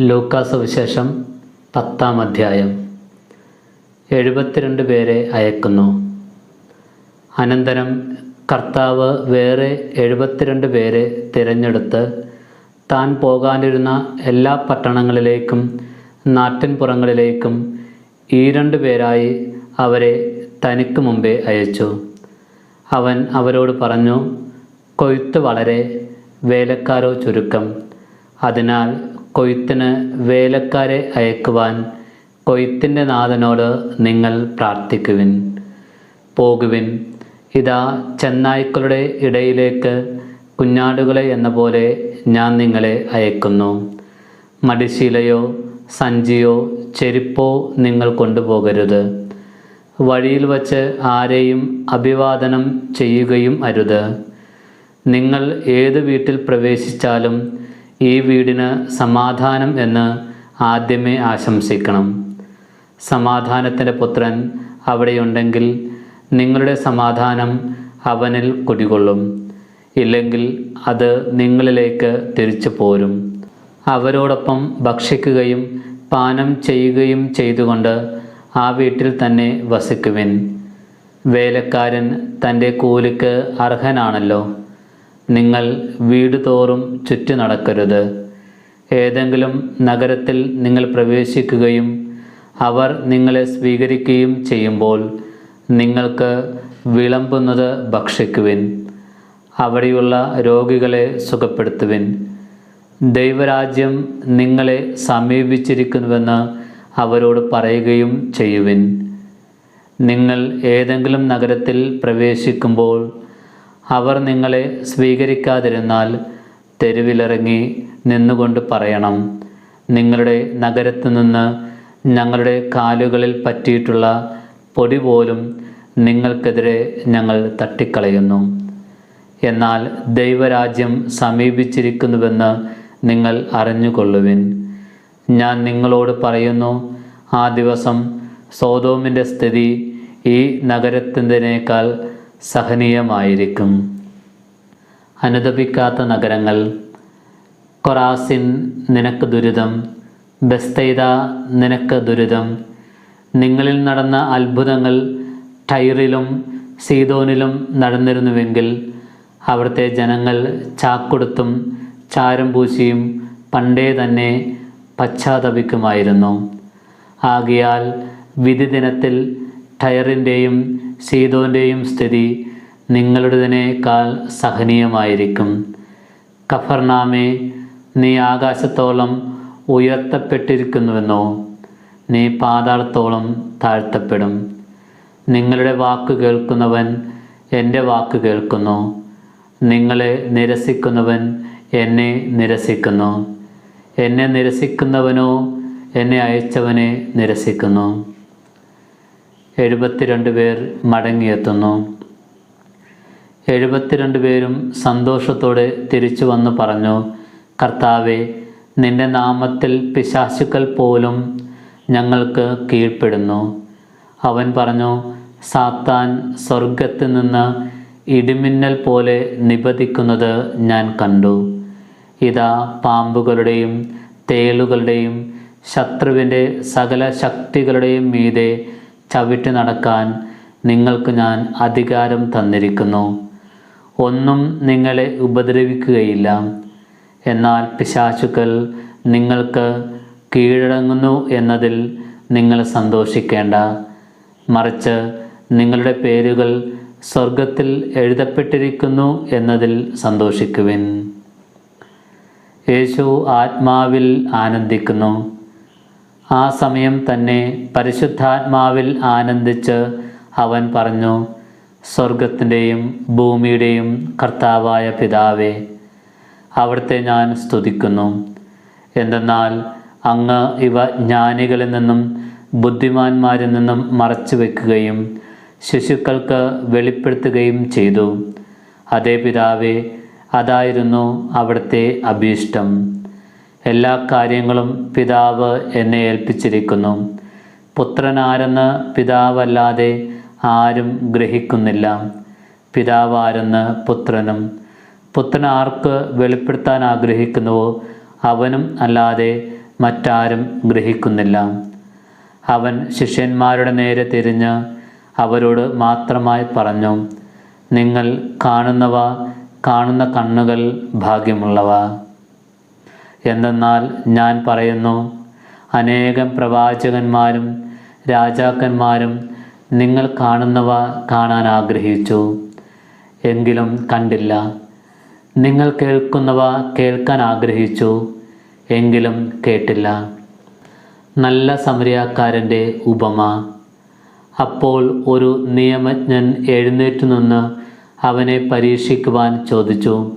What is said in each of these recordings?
Lucas വിശേഷം പത്താം അധ്യായം. എഴുപത്തിരണ്ട് പേരെ അയക്കുന്നു. അനന്തരം കർത്താവ് വേറെ എഴുപത്തിരണ്ട് പേരെ തിരഞ്ഞെടുത്ത് താൻ പോകാനിരുന്ന എല്ലാ പട്ടണങ്ങളിലേക്കും നാട്ടിൻപുറങ്ങളിലേക്കും ഈ രണ്ട് പേരായി അവരെ തനിക്ക് മുമ്പേ അയച്ചു. അവൻ അവരോട് പറഞ്ഞു കൊയ്ത്ത് വളരെ വേലക്കാരോ ചുരുക്കം. അതിനാൽ കൊയ്ത്തിന് വേലക്കാരെ അയക്കുവാൻ കൊയ്ത്തിന്റെ നാഥനോട് നിങ്ങൾ പ്രാർത്ഥിക്കുവിൻ. പോകുവിൻ. ഇതാ ചെന്നായ്ക്കളുടെ ഇടയിലേക്ക് കുഞ്ഞാടുകളെ എന്ന പോലെ ഞാൻ നിങ്ങളെ അയക്കുന്നു. മടിശീലയോ സഞ്ചിയോ ചെരുപ്പോ നിങ്ങൾ കൊണ്ടുപോകരുത്. വഴിയിൽ വച്ച് ആരെയും അഭിവാദനം ചെയ്യുകയും അരുത്. നിങ്ങൾ ഏത് വീട്ടിൽ പ്രവേശിച്ചാലും ഈ വീടിന് സമാധാനം എന്ന് ആദ്യമേ ആശംസിക്കണം. സമാധാനത്തിന്റെ പുത്രൻ അവിടെയുണ്ടെങ്കിൽ നിങ്ങളുടെ സമാധാനം അവനിൽ കുടികൊള്ളും. ഇല്ലെങ്കിൽ അത് നിങ്ങളിലേക്ക് തിരിച്ചു പോരും. അവരോടൊപ്പം ഭക്ഷിക്കുകയും പാനം ചെയ്യുകയും ചെയ്തുകൊണ്ട് ആ വീട്ടിൽ തന്നെ വസിക്കുവിൻ. വേലക്കാരൻ തന്റെ കൂലിക്ക് അർഹനാണല്ലോ. നിങ്ങൾ വീട് തോറും ചുറ്റി നടക്കരുത്. ഏതെങ്കിലും നഗരത്തിൽ നിങ്ങൾ പ്രവേശിക്കുകയും അവർ നിങ്ങളെ സ്വീകരിക്കുകയും ചെയ്യുമ്പോൾ നിങ്ങൾക്ക് വിളമ്പുന്നത് ഭക്ഷിക്കുവിൻ. അവിടെയുള്ള രോഗികളെ സുഖപ്പെടുത്തുവിൻ. ദൈവരാജ്യം നിങ്ങളെ സമീപിച്ചിരിക്കുന്നുവെന്ന് അവരോട് പറയുകയും ചെയ്യുവിൻ. നിങ്ങൾ ഏതെങ്കിലും നഗരത്തിൽ പ്രവേശിക്കുമ്പോൾ അവർ നിങ്ങളെ സ്വീകരിക്കാതിരുന്നാൽ തെരുവിലിറങ്ങി നിന്നുകൊണ്ട് പറയണം. നിങ്ങളുടെ നഗരത്തു നിന്ന് ഞങ്ങളുടെ കാലുകളിൽ പറ്റിയിട്ടുള്ള പൊടി പോലും നിങ്ങൾക്കെതിരെ ഞങ്ങൾ തട്ടിക്കളയുന്നു. എന്നാൽ ദൈവരാജ്യം സമീപിച്ചിരിക്കുന്നുവെന്ന് നിങ്ങൾ അറിഞ്ഞുകൊള്ളുവിൻ. ഞാൻ നിങ്ങളോട് പറയുന്നു ആ ദിവസം സോതോമിന്റെ സ്ഥിതി ഈ നഗരത്തിന്റെനേക്കാൾ സഹനീയമായിരിക്കും. അനുദപിക്കാത്ത നഗരങ്ങൾ. കൊറാസിൻ നിനക്ക് ദുരിതം. ബെസ്തൈദ നിനക്ക് ദുരിതം. നിങ്ങളിൽ നടന്ന അത്ഭുതങ്ങൾ ടൈറിലും സീതോനിലും നടന്നിരുന്നുവെങ്കിൽ അവിടുത്തെ ജനങ്ങൾ ചാക്കൊടുത്തും ചാരം പൂശിയും പണ്ടേ തന്നെ പശ്ചാത്തപിക്കുമായിരുന്നു. ആകിയാൽ വിധി ദിനത്തിൽ ടയറിന്റെയും സീതോന്റെയും സ്ഥിതി നിങ്ങളുടേതിനേക്കാൾ സഹനീയമായിരിക്കും. കഫർനാമേ നീ ആകാശത്തോളം ഉയർത്തപ്പെട്ടിരിക്കുന്നുവെന്നോ? നീ പാതാളത്തോളം താഴ്ത്തപ്പെടും. നിങ്ങളുടെ വാക്ക് കേൾക്കുന്നവൻ എന്റെ വാക്ക് കേൾക്കുന്നു. നിങ്ങളെ നിരസിക്കുന്നവൻ എന്നെ നിരസിക്കുന്നു. എന്നെ നിരസിക്കുന്നവനോ എന്നെ അയച്ചവനെ നിരസിക്കുന്നു. എഴുപത്തിരണ്ട് പേർ മടങ്ങിയെത്തുന്നു. എഴുപത്തിരണ്ട് പേരും സന്തോഷത്തോടെ തിരിച്ചു വന്ന് പറഞ്ഞു കർത്താവെ നിന്റെ നാമത്തിൽ പിശാശുക്കൾ പോലും ഞങ്ങൾക്ക് കീഴ്പ്പെടുന്നു. അവൻ പറഞ്ഞു സാത്താൻ സ്വർഗത്തിൽ നിന്ന് ഇടിമിന്നൽ പോലെ നിബദിക്കുന്നത് ഞാൻ കണ്ടു. ഇതാ പാമ്പുകളുടെയും തേളുകളുടെയും ശത്രുവിന്റെ സകല ശക്തികളുടെയും മീതെ ചവിട്ടി നടക്കാൻ നിങ്ങൾക്ക് ഞാൻ അധികാരം തന്നിരിക്കുന്നു. ഒന്നും നിങ്ങളെ ഉപദ്രവിക്കുകയില്ല. എന്നാൽ പിശാചുക്കൾ നിങ്ങൾക്ക് കീഴടങ്ങുന്നു എന്നതിൽ നിങ്ങൾ സന്തോഷിക്കേണ്ട. മറിച്ച് നിങ്ങളുടെ പേരുകൾ സ്വർഗത്തിൽ എഴുതപ്പെട്ടിരിക്കുന്നു എന്നതിൽ സന്തോഷിക്കുവിൻ. യേശു ആത്മാവിൽ ആനന്ദിക്കുന്നു. ആ സമയം തന്നെ പരിശുദ്ധാത്മാവിൽ ആനന്ദിച്ച് അവൻ പറഞ്ഞു സ്വർഗത്തിന്റെയും ഭൂമിയുടെയും കർത്താവായ പിതാവേ അവിടുത്തെ ഞാൻ സ്തുതിക്കുന്നു. എന്തെന്നാൽ അങ്ങ് ഇവ ജ്ഞാനികളിൽ നിന്നും ബുദ്ധിമാന്മാരിൽ നിന്നും മറച്ചു വെക്കുകയും ശിശുക്കൾക്ക് വെളിപ്പെടുത്തുകയും ചെയ്തു. അതേ പിതാവേ അതായിരുന്നു അവിടുത്തെ അഭീഷ്ടം. എല്ലാ കാര്യങ്ങളും പിതാവ് എന്നെ ഏൽപ്പിച്ചിരിക്കുന്നു. പുത്രനാരെന്ന് പിതാവല്ലാതെ ആരും ഗ്രഹിക്കുന്നില്ല. പിതാവാരെന്ന് പുത്രനും. പുത്രൻ ആർക്ക് വെളിപ്പെടുത്താൻ ആഗ്രഹിക്കുന്നുവോ അവനും അല്ലാതെ മറ്റാരും ഗ്രഹിക്കുന്നില്ല. അവൻ ശിഷ്യന്മാരുടെ നേരെ തിരിഞ്ഞ് അവരോട് മാത്രമായി പറഞ്ഞു നിങ്ങൾ കാണുന്നവ കാണുന്ന കണ്ണുകൾ ഭാഗ്യമുള്ളവ. എന്തെന്നാൽ ഞാൻ പറയുന്നു അനേകം പ്രവാചകന്മാരും രാജാക്കന്മാരും നിങ്ങൾ കാണുന്നവ കാണാൻ ആഗ്രഹിച്ചു എങ്കിലും കണ്ടില്ല. നിങ്ങൾ കേൾക്കുന്നവ കേൾക്കാൻ ആഗ്രഹിച്ചു എങ്കിലും കേട്ടില്ല. നല്ല സമരിയാക്കാരന്റെ ഉപമ. അപ്പോൾ ഒരു നിയമജ്ഞൻ എഴുന്നേറ്റ് നിന്ന് അവനെ പരീക്ഷിക്കുവാൻ ചോദിച്ചു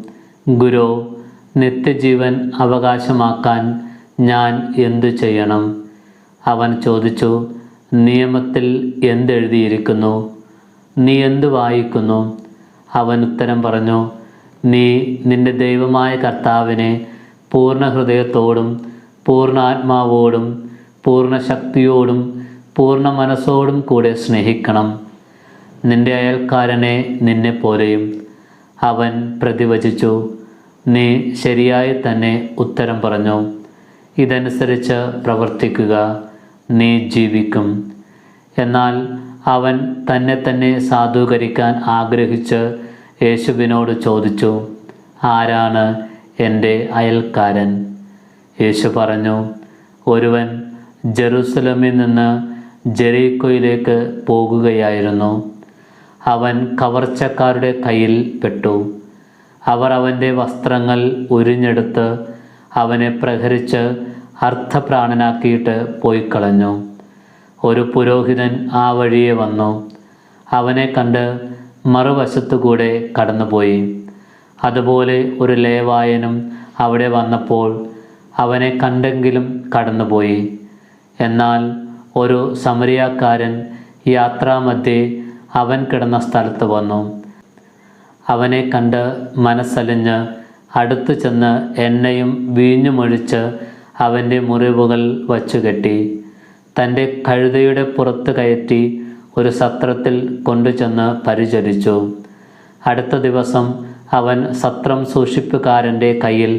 ഗുരു നിത്യജീവൻ അവകാശമാക്കാൻ ഞാൻ എന്തു ചെയ്യണം? അവൻ ചോദിച്ചു നിയമത്തിൽ എന്തെഴുതിയിരിക്കുന്നു? നീ എന്തു വായിക്കുന്നു? അവൻ ഉത്തരം പറഞ്ഞു നീ നിന്റെ ദൈവമായ കർത്താവിനെ പൂർണ ഹൃദയത്തോടും പൂർണ ആത്മാവോടും പൂർണ ശക്തിയോടും പൂർണ മനസ്സോടും കൂടെ സ്നേഹിക്കണം. നിന്റെ അയൽക്കാരനെ നിന്നെ പോലെയും അവൻ പ്രതിവചിച്ചു നീ ശരിയായി തന്നെ ഉത്തരം പറഞ്ഞു. ഇതനുസരിച്ച് പ്രവർത്തിക്കുക. നീ ജീവിക്കും. എന്നാൽ അവൻ തന്നെ തന്നെ സാധൂകരിക്കാൻ ആഗ്രഹിച്ച് യേശുവിനോട് ചോദിച്ചു ആരാണ് എന്റെ അയൽക്കാരൻ? യേശു പറഞ്ഞു ഒരുവൻ ജെറുസലമിൽ നിന്ന് ജെറീക്കോയിലേക്ക് പോകുകയായിരുന്നു. അവൻ കവർച്ചക്കാരുടെ കയ്യിൽ പെട്ടു. അവർ അവന്റെ വസ്ത്രങ്ങൾ ഉരിഞ്ഞെടുത്ത് അവനെ പ്രഹരിച്ച് അർത്ഥപ്രാണനാക്കിയിട്ട് പോയി കളഞ്ഞു ഒരു പുരോഹിതൻ ആ വഴിയെ വന്നു. അവനെ കണ്ട് മറുവശത്തുകൂടെ കടന്നുപോയി. അതുപോലെ ഒരു ലേവായനും അവിടെ വന്നപ്പോൾ അവനെ കണ്ടെങ്കിലും കടന്നുപോയി. എന്നാൽ ഒരു സമരിയാക്കാരൻ യാത്രാമധ്യേ അവൻ കിടന്ന സ്ഥലത്ത് വന്നു. അവനെ കണ്ട് മനസ്സലിഞ്ഞ് അടുത്തു ചെന്ന് എണ്ണയും വീഞ്ഞുമൊഴിച്ച് അവന്റെ മുറിവുകൾ വച്ചുകെട്ടി തന്റെ കഴുതയുടെ പുറത്ത് കയറ്റി ഒരു സത്രത്തിൽ കൊണ്ടുചെന്ന് പരിചരിച്ചു. അടുത്ത ദിവസം അവൻ സത്രം സൂക്ഷിപ്പുകാരന്റെ കയ്യിൽ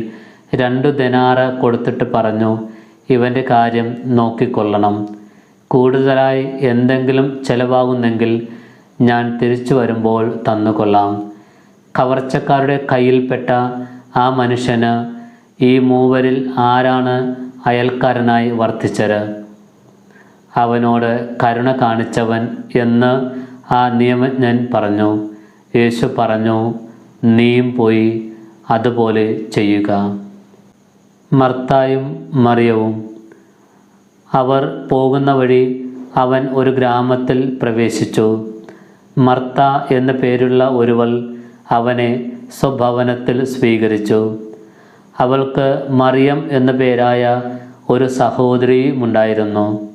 രണ്ടു ദനാറ് കൊടുത്തിട്ട് പറഞ്ഞു ഇവന്റെ കാര്യം നോക്കിക്കൊള്ളണം. കൂടുതലായി എന്തെങ്കിലും ചെലവാകുന്നെങ്കിൽ ഞാൻ തിരിച്ചു വരുമ്പോൾ തന്നുകൊള്ളാം. കവർച്ചക്കാരുടെ കയ്യിൽപ്പെട്ട ആ മനുഷ്യന് ഈ മൂവരിൽ ആരാണ് അയൽക്കാരനായി വർത്തിച്ചത്? അവനോട് കരുണ കാണിച്ചവൻ എന്ന് ആ നിയമജ്ഞൻ പറഞ്ഞു. യേശു പറഞ്ഞു നീയും പോയി അതുപോലെ ചെയ്യുക. മർത്തായും മറിയവും അവർ പോകുന്ന വഴി അവൻ ഒരു ഗ്രാമത്തിൽ പ്രവേശിച്ചു. മർത്ത എന്ന പേരുള്ള ഒരുവൾ അവനെ സ്വഭവനത്തിൽ സ്വീകരിച്ചു. അവൾക്ക് മറിയം എന്ന പേരായ ഒരു സഹോദരിയും ഉണ്ടായിരുന്നു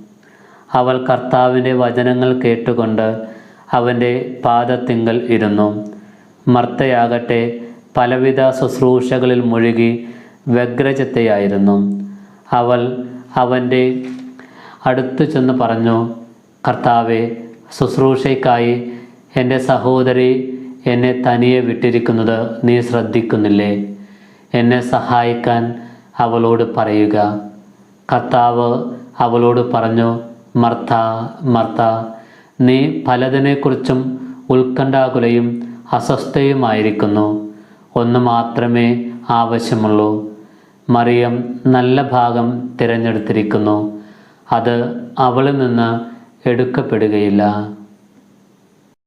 അവൾ കർത്താവിന്റെ വചനങ്ങൾ കേട്ടുകൊണ്ട് അവന്റെ പാദത്തിങ്കൽ ഇരുന്നു. മർത്തയാകട്ടെ പലവിധ ശുശ്രൂഷകളിൽ മുഴുകി വ്യഗ്രചിത്തയായിരുന്നു. അവൾ അവന്റെ അടുത്തു ചെന്ന് പറഞ്ഞു കർത്താവെ ശുശ്രൂഷയ്ക്കായി എന്റെ സഹോദരി എന്നെ തനിയെ വിട്ടിരിക്കുന്നത് നീ ശ്രദ്ധിക്കുന്നില്ലേ? എന്നെ സഹായിക്കാൻ അവളോട് പറയുക. കർത്താവ് അവളോട് പറഞ്ഞു മർത്ത മർത്ത നീ പലതിനെക്കുറിച്ചും ഉത്കണ്ഠാകുലയും അസ്വസ്ഥയുമായിരിക്കുന്നു. ഒന്ന് മാത്രമേ ആവശ്യമുള്ളൂ. മറിയം നല്ല ഭാഗം തിരഞ്ഞെടുത്തിരിക്കുന്നു. അത് അവളിൽ നിന്ന് എടുക്കപ്പെടുകയില്ല.